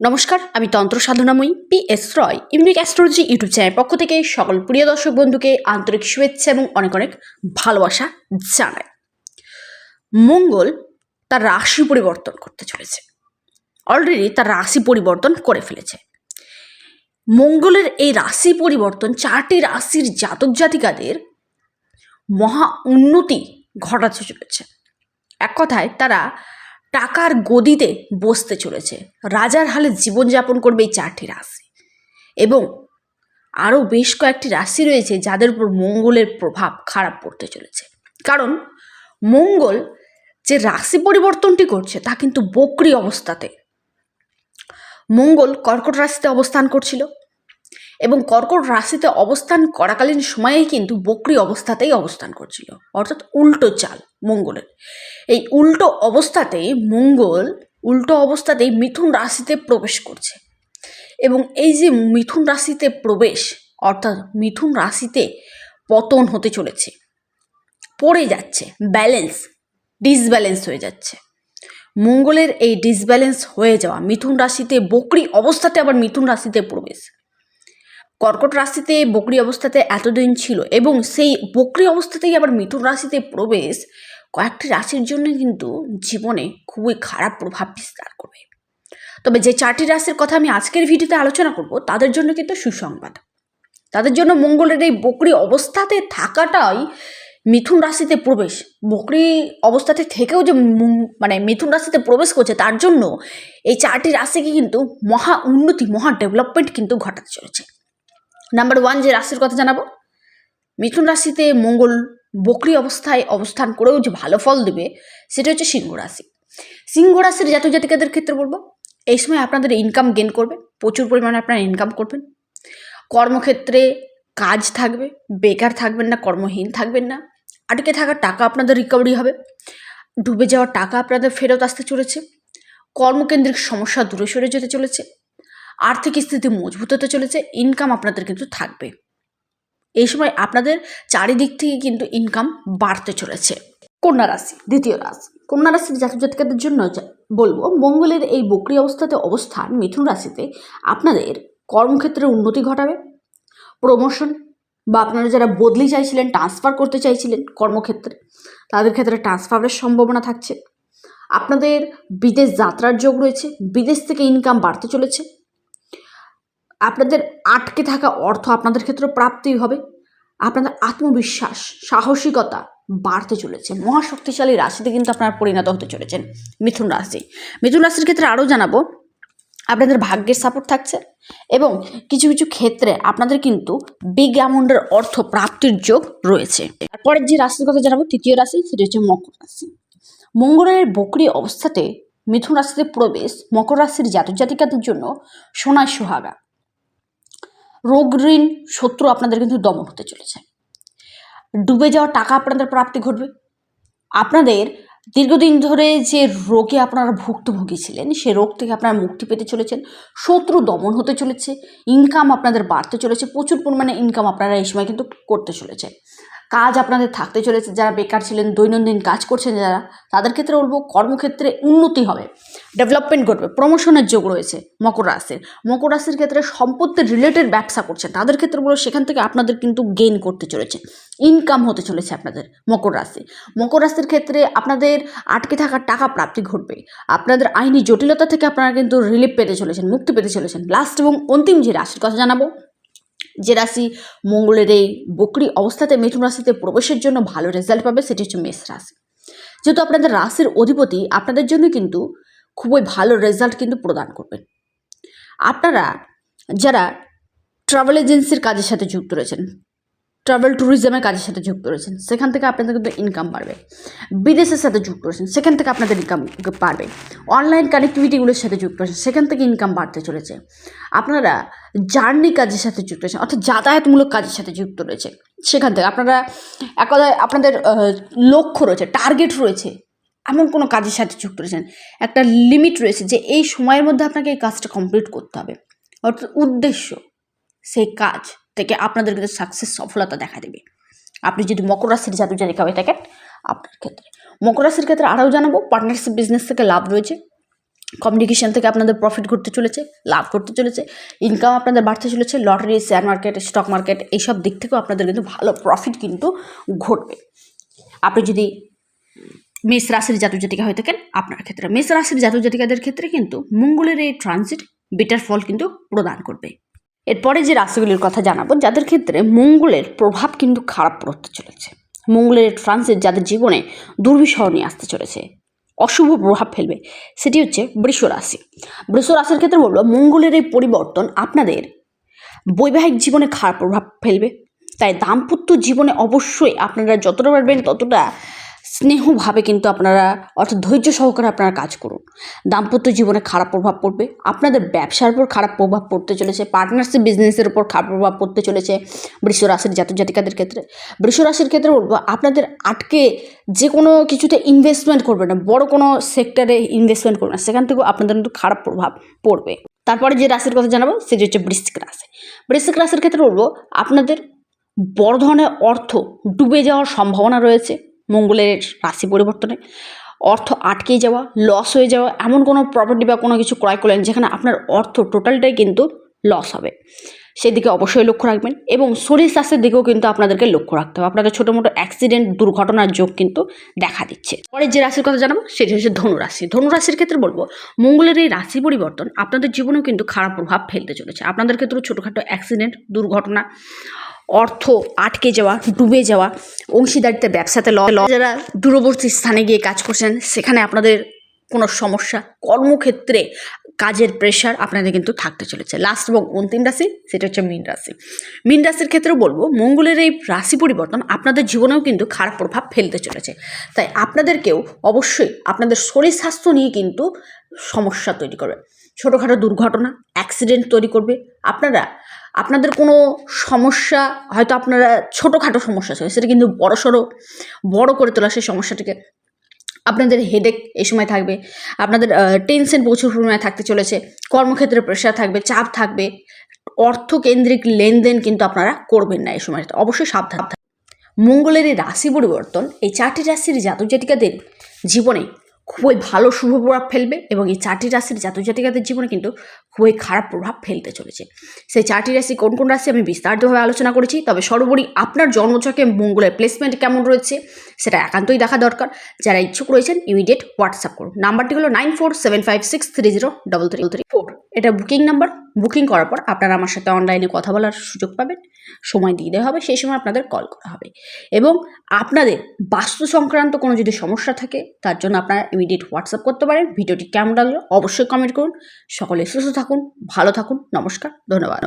নমস্কার, আমি তন্ত্র সাধনাময়ী P S Roy, unique astrology YouTube channel পক্ষ থেকে সকল প্রিয় দর্শক বন্ধুকে আন্তরিক শুভেচ্ছা এবং অনেক অনেক ভালোবাসা জানায় মঙ্গল তার রাশি পরিবর্তন করতে চলেছে। অলরেডি তার রাশি পরিবর্তন করে ফেলেছে। মঙ্গলের এই রাশি পরিবর্তন চারটি রাশির জাতক জাতিকাদের মহা উন্নতি ঘটাতে চলেছে। এক কথায় তারা টাকার গদিতে বসতে চলেছে। রাজার হালে জীবনযাপন করবে এই চারটি রাশি। এবং আরও বেশ কয়েকটি রাশি রয়েছে যাদের উপর মঙ্গলের প্রভাব খারাপ পড়তে চলেছে। কারণ মঙ্গল যে রাশি পরিবর্তনটি করছে তা কিন্তু বক্রি অবস্থাতে। মঙ্গল কর্কট রাশিতে অবস্থান করছিল। এবং কর্কট রাশিতে অবস্থান করাকালীন সময়েই কিন্তু বকরি অবস্থাতেই অবস্থান করছিল। অর্থাৎ উল্টো চাল, মঙ্গলের। এই উল্টো অবস্থাতেই মঙ্গল উল্টো অবস্থাতেই মিথুন রাশিতে প্রবেশ করছে। এবং এই যে মিথুন রাশিতে প্রবেশ, অর্থাৎ মিথুন রাশিতে পতন হতে চলেছে, পড়ে যাচ্ছে ব্যালেন্স ডিসব্যালেন্স হয়ে যাচ্ছে। মঙ্গলের এই ডিসব্যালেন্স হয়ে যাওয়া, মিথুন রাশিতে বকরি অবস্থাতে আবার মিথুন রাশিতে প্রবেশ। কর্কট রাশিতে বকরি অবস্থাতে এতদিন ছিল এবং সেই বকরি অবস্থাতেই আবার মিথুন রাশিতে প্রবেশ কয়েকটি রাশির জন্য কিন্তু জীবনে খুবই খারাপ প্রভাব বিস্তার করবে। তবে যে চারটি রাশির কথা আমি আজকের ভিডিওতে আলোচনা করব, তাদের জন্য কিন্তু সুসংবাদ। তাদের জন্য মঙ্গলের এই বকরি অবস্থাতে থাকাটাই মিথুন রাশিতে প্রবেশ। বকরি অবস্থাতে থেকেও যে মানে মিথুন রাশিতে প্রবেশ করছে, তার জন্য এই চারটি রাশিকে কিন্তু মহা উন্নতি, মহা ডেভেলপমেন্ট কিন্তু ঘটাতে চলেছে। নাম্বার ওয়ান যে রাশির কথা জানাব, মিথুন রাশিতে মঙ্গল বকরি অবস্থায় অবস্থান করেও যে ভালো ফল দেবে, সেটা হচ্ছে সিংহ রাশি। সিংহ রাশির জাতক জাতিকাদের ক্ষেত্রে বলব, এই সময় আপনাদের ইনকাম গেন করবে, প্রচুর পরিমাণে আপনারা ইনকাম করবেন। কর্মক্ষেত্রে কাজ থাকবে, বেকার থাকবেন না, কর্মহীন থাকবেন না, আটকে থাকা টাকা আপনাদের রিকভারি হবে, ডুবে যাওয়া টাকা আপনাদের ফেরত আসতে চলেছে, কর্মকেন্দ্রিক সমস্যা দূরে সরে যেতে চলেছে আর্থিক স্থিতি মজবুত হতে চলেছে ইনকাম আপনাদের কিন্তু থাকবে। এই সময় আপনাদের চারিদিক থেকে কিন্তু ইনকাম বাড়তে চলেছে। কন্যা রাশি, দ্বিতীয় রাশি। কন্যা রাশির জাতক জাতিকাদের জন্য বলব, মঙ্গলের এই বক্রি অবস্থাতে অবস্থান মিথুন রাশিতে আপনাদের কর্মক্ষেত্রে উন্নতি ঘটাবে। প্রমোশন বা আপনারা যারা বদলি চাইছিলেন ট্রান্সফার করতে চাইছিলেন কর্মক্ষেত্রে, তাদের ক্ষেত্রে ট্রান্সফারের সম্ভাবনা থাকছে। আপনাদের বিদেশ যাত্রার যোগ রয়েছে, বিদেশ থেকে ইনকাম বাড়তে চলেছে। আপনাদের আটকে থাকা অর্থ আপনাদের ক্ষেত্রে প্রাপ্তি হবে। আপনাদের আত্মবিশ্বাস, সাহসিকতা বাড়তে চলেছে। মহাশক্তিশালী রাশিতে কিন্তু আপনারা পরিণত হতে চলেছেন মিথুন রাশি। মিথুন রাশির ক্ষেত্রে আরও জানাব, আপনাদের ভাগ্যের সাপোর্ট থাকছে এবং কিছু কিছু ক্ষেত্রে আপনাদের কিন্তু বিগ অ্যামাউন্টের অর্থ প্রাপ্তির যোগ রয়েছে। তারপরের যে রাশির কথা জানাব, তৃতীয় রাশি, সেটি হচ্ছে মকর রাশি। মঙ্গলের বকরি অবস্থাতে মিথুন রাশিতে প্রবেশ, মকর রাশির জাতক জাতিকাদের জন্য সোনায় সোহাগা। রোগ ঋণ শত্রু আপনাদের কিন্তু দমন হতে চলেছে। ডুবে যাওয়া টাকা আপনাদের প্রাপ্তি ঘটবে। আপনাদের দীর্ঘদিন ধরে যে রোগে আপনারা ভুক্তভোগী ছিলেন সে রোগ থেকে আপনারা মুক্তি পেতে চলেছেন। শত্রু দমন হতে চলেছে ইনকাম আপনাদের বাড়তে চলেছে, প্রচুর পরিমাণে ইনকাম আপনারা এই সময় কিন্তু করতে চলেছে কাজ আপনাদের থাকতে চলেছে, যারা বেকার ছিলেন, দৈনন্দিন কাজ করছেন যারা, তাদের ক্ষেত্রে বলব কর্মক্ষেত্রে উন্নতি হবে। ডেভেলপমেন্ট ঘটবে প্রমোশনের যোগ রয়েছে মকর রাশির। মকর রাশির ক্ষেত্রে সম্পত্তির রিলেটেড ব্যবসা করছেন, তাদের ক্ষেত্রে বলো সেখান থেকে আপনাদের কিন্তু গেইন করতে চলেছে ইনকাম হতে চলেছে আপনাদের মকর রাশি। মকর রাশির ক্ষেত্রে আপনাদের আটকে থাকা টাকা প্রাপ্তি ঘটবে, আপনাদের আইনি জটিলতা থেকে আপনারা কিন্তু রিলিফ পেতে চলেছেন, মুক্তি পেতে চলেছেন। লাস্ট এবং অন্তিম যে রাশির কথা জানাব যে রাশি মঙ্গলের এই বকরি অবস্থাতে মিথুন রাশিতে প্রবেশের জন্য ভালো রেজাল্ট পাবে সেটি হচ্ছে মেষ রাশি। যেহেতু আপনাদের রাশির অধিপতি আপনাদের জন্য কিন্তু খুবই ভালো রেজাল্ট কিন্তু প্রদান করবেন। আপনারা যারা ট্রাভেল এজেন্সির কাজের সাথে যুক্ত রয়েছেন ট্রাভেল ট্যুরিজমের কাজের সাথে যুক্ত রয়েছেন, সেখান থেকে আপনাদের কিন্তু ইনকাম বাড়বে। বিদেশের সাথে যুক্ত রয়েছেন, সেখান থেকে আপনাদের ইনকাম বাড়বে। অনলাইন কানেক্টিভিটিগুলোর সাথে যুক্ত রয়েছেন, সেখান থেকে ইনকাম বাড়তে চলেছে। আপনারা জার্নি কাজের সাথে যুক্ত রয়েছেন, অর্থাৎ যাতায়াতমূলক কাজের সাথে যুক্ত রয়েছে। সেখান থেকে আপনারা এক আপনাদের লক্ষ্য রয়েছে টার্গেট রয়েছে, এমন কোনো কাজের সাথে যুক্ত রয়েছেন। একটা লিমিট রয়েছে যে এই সময়ের মধ্যে আপনাকে এই কাজটা কমপ্লিট করতে হবে। অর্থাৎ উদ্দেশ্য, সেই কাজ। থেকে আপনাদের কিন্তু সাকসেস সফলতা দেখা দেবে। আপনি যদি মকর রাশির জাতক জাতিকা হয়ে থাকেন, আপনার ক্ষেত্রে। মকর রাশির ক্ষেত্রে আরও জানাব পার্টনারশিপ বিজনেস থেকে লাভ রয়েছে। কমিউনিকেশন থেকে আপনাদের প্রফিট ঘটতে চলেছে, লাভ করতে চলেছে। ইনকাম আপনাদের বাড়তে চলেছে lottery share market stock market এইসব দিক থেকেও আপনাদের কিন্তু ভালো প্রফিট কিন্তু ঘটবে। আপনি যদি মেষ রাশির জাতক জাতিকা হয়ে থাকেন, আপনার ক্ষেত্রে। মেষ রাশির জাতক জাতিকাদের ক্ষেত্রে কিন্তু মঙ্গলের এই ট্রানজিট বেটার ফল কিন্তু প্রদান করবে। এরপরে যে রাশিগুলির কথা জানাব, যাদের ক্ষেত্রে মঙ্গলের প্রভাব কিন্তু খারাপ পড়তে চলেছে। মঙ্গলের ট্রানজিট যাদের জীবনে দুর্বিষহ নিয়ে আসতে চলেছে, অশুভ প্রভাব ফেলবে, সেটি হচ্ছে বৃষ রাশি। বৃষ রাশির ক্ষেত্রে বলব, মঙ্গলের এই পরিবর্তন আপনাদের বৈবাহিক জীবনে খারাপ প্রভাব ফেলবে। তাই দাম্পত্য জীবনে অবশ্যই আপনারা যতটা পারবেন ততটা স্নেহভাবে কিন্তু আপনারা, অর্থাৎ ধৈর্য সহকারে আপনারা কাজ করুন। দাম্পত্য জীবনে খারাপ প্রভাব পড়বে, আপনাদের ব্যবসার উপর খারাপ প্রভাব পড়তে চলেছে পার্টনারশিপ বিজনেসের উপর খারাপ প্রভাব পড়তে চলেছে বৃষ রাশির জাতক জাতিকাদের ক্ষেত্রে। বৃষ রাশির ক্ষেত্রে বলব, আপনাদের আটকে যে কোনো কিছুতে ইনভেস্টমেন্ট করবে না, বড় কোনো সেক্টরে ইনভেস্টমেন্ট করবে না, সেখান থেকেও আপনাদের কিন্তু খারাপ প্রভাব পড়বে। তারপরে যে রাশির কথা জানাব, সেটি হচ্ছে বৃশ্চিক রাশি। বৃশ্চিক রাশির ক্ষেত্রে বলব, আপনাদের বড় ধরনের অর্থ ডুবে যাওয়ার সম্ভাবনা রয়েছে মঙ্গলের রাশি পরিবর্তনে। অর্থ আটকে যাওয়া লস হয়ে যাওয়া, এমন কোনো প্রপার্টি বা কোনো কিছু ক্রয় করলেন যেখানে আপনার অর্থ টোটালটাই কিন্তু লস হবে। সেদিকে অবশ্যই লক্ষ্য রাখবেন এবং শরীর স্বাস্থ্যের দিকেও কিন্তু আপনাদেরকে লক্ষ্য রাখতে হবে। আপনাদের ছোটো মোটো অ্যাক্সিডেন্ট দুর্ঘটনার যোগ কিন্তু দেখা দিচ্ছে। পরে যে রাশির কথা জানাব, সেটি হচ্ছে ধনুরাশি। ধনুরাশির ক্ষেত্রে বলব, মঙ্গলের এই রাশি পরিবর্তন আপনাদের জীবনেও কিন্তু খারাপ প্রভাব ফেলতে চলেছে। আপনাদের ক্ষেত্রেও ছোটোখাটো অ্যাক্সিডেন্ট দুর্ঘটনা অর্থ আটকে যাওয়া, ডুবে যাওয়া, অংশীদারিত্বের ব্যবসাতে ল যারা দূরবর্তী স্থানে গিয়ে কাজ করছেন, সেখানে আপনাদের কোনো সমস্যা, কর্মক্ষেত্রে কাজের প্রেশার আপনাদের কিন্তু থাকতে চলেছে। লাস্ট এবং অন্তিম রাশি, সেটা হচ্ছে মীন রাশি। মীন রাশির ক্ষেত্রেও বলব, মঙ্গলের এই রাশি পরিবর্তন আপনাদের জীবনেও কিন্তু খারাপ প্রভাব ফেলতে চলেছে। তাই আপনাদেরকেও অবশ্যই আপনাদের শরীর স্বাস্থ্য নিয়ে কিন্তু সমস্যা তৈরি করবে। ছোটোখাটো দুর্ঘটনা অ্যাক্সিডেন্ট তৈরি করবে। আপনারা আপনাদের কোনো সমস্যা, হয়তো আপনারা ছোটোখাটো সমস্যা ছিল, সেটা কিন্তু বড়সড় বড় করে তোলা সেই সমস্যাটিকে আপনাদের হেডেক এই সময় থাকবে, আপনাদের টেনশন প্রচুর পরিমাণে থাকতে চলেছে, কর্মক্ষেত্রে প্রেশার থাকবে, চাপ থাকবে, অর্থকেন্দ্রিক লেনদেন কিন্তু আপনারা করবেন না এই সময়টা অবশ্যই সাবধান। মঙ্গলের এই রাশি পরিবর্তন, এই চারটি রাশির জাতক জাতিকাদের জীবনে খুবই ভালো শুভ প্রভাব ফেলবে এবং এই চারটি রাশির জাতক জাতিকাদের জীবনে কিন্তু খুবই খারাপ প্রভাব ফেলতে চলেছে। সেই চারটি রাশি কোন কোন রাশি আমি বিস্তারিতভাবে আলোচনা করেছি, তবে সর্বোপরি আপনার জন্মছকে মঙ্গলের প্লেসমেন্ট কেমন রয়েছে সেটা একান্তই দেখা দরকার। যারা ইচ্ছুক রয়েছেন ইমিডিয়েট হোয়াটসঅ্যাপ করুন। নাম্বারটি হলো nine four seven five six three zero double three three four. এটা বুকিং নাম্বার। বুকিং করার পর আপনারা আমার সাথে অনলাইনে কথা বলার সুযোগ পাবেন। সময় দিয়ে দেওয়া হবে, সেই সময় আপনাদের কল করা হবে। এবং আপনাদের বাস্তু সংক্রান্ত কোনো যদি সমস্যা থাকে, তার জন্য আপনারা ইমিডিয়েট হোয়াটসঅ্যাপ করতে পারেন। ভিডিওটি কেমন লাগল অবশ্যই কমেন্ট করুন। সকলে সুস্থ থাকুন, ভালো থাকুন। নমস্কার, ধন্যবাদ।